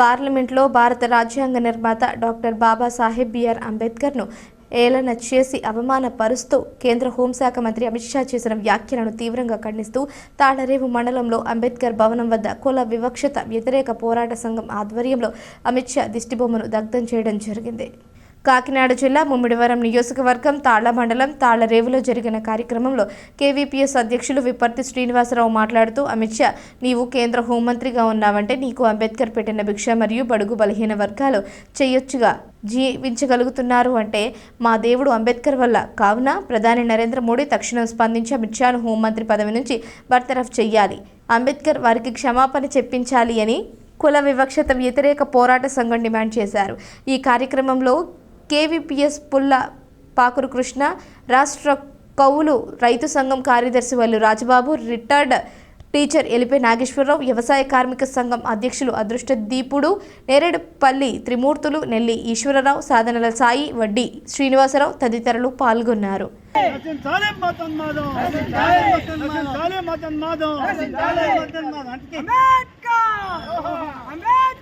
పార్లమెంట్లో భారత రాజ్యాంగ నిర్మాత డాక్టర్ బాబాసాహెబ్ బిఆర్ అంబేద్కర్ను ఏలన చేసి అవమానపరుస్తూ కేంద్ర హోంశాఖ మంత్రి అమిత్ షా చేసిన వ్యాఖ్యలను తీవ్రంగా ఖండిస్తూ తాళరేవు మండలంలో అంబేద్కర్ భవనం వద్ద కుల వివక్షత వ్యతిరేక పోరాట సంఘం ఆధ్వర్యంలో అమిత్ షా దిష్టిబొమ్మను దగ్ధం చేయడం జరిగింది. కాకినాడ జిల్లా ముమ్మిడివరం నియోజకవర్గం తాళ్ళ మండలం తాళ్ళరేవులో జరిగిన కార్యక్రమంలో కేవీపీఎస్ అధ్యక్షులు విపర్తి శ్రీనివాసరావు మాట్లాడుతూ అమిత్ షా నీవు కేంద్ర హోంమంత్రిగా ఉన్నావంటే నీకు అంబేద్కర్ పెట్టిన భిక్ష మరియు బడుగు బలహీన వర్గాలు చేయొచ్చుగా. జీవించగలుగుతున్నారు అంటే మా దేవుడు అంబేద్కర్ వల్ల. కావున ప్రధాని నరేంద్ర మోడీ తక్షణం స్పందించి అమిత్ షాను హోంమంత్రి పదవి నుంచి బర్తరఫ్ చెయ్యాలి. అంబేద్కర్ వారికి క్షమాపణ చెప్పించాలి అని కుల వివక్షత వ్యతిరేక పోరాట సంఘం డిమాండ్ చేశారు. ఈ కార్యక్రమంలో కేవీపీఎస్ పుల్ల పాకురు కృష్ణ రాష్ట్ర కౌలు రైతు సంఘం కార్యదర్శి వల్లు రాజబాబు రిటైర్డ్ టీచర్ ఎలిపే నాగేశ్వరరావు వ్యవసాయ కార్మిక సంఘం అధ్యక్షులు అదృష్ట దీపుడు నేరేడుపల్లి త్రిమూర్తులు నెల్లి ఈశ్వరరావు సాధనల సాయి వడ్డీ శ్రీనివాసరావు తదితరులు పాల్గొన్నారు. అంబేద్కర్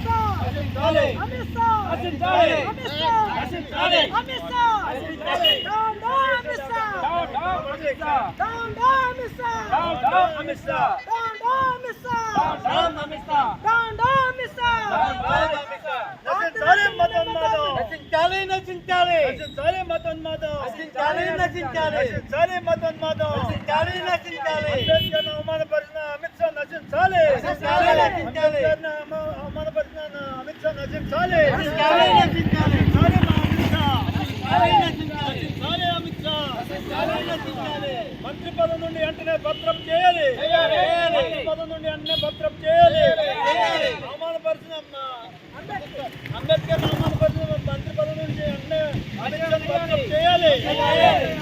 నశించాలి నశించాలి నశించాలి నశించాలి మతోన్మాదం నశించాలి నశించాలి నశించాలి మతోన్మాదం నశించాలి నశించాలి నశించాలి మతోన్మాదం నశించాలి నశించాలి అవమానపరిచిన అమిత్ షా నశించాలి నశించాలి, నశించాలి. మంత్రి పదం నుండి వెంటనే భద్రం చేయాలి. మంత్రి పదం నుండి వెంటనే భద్రం చేయాలి.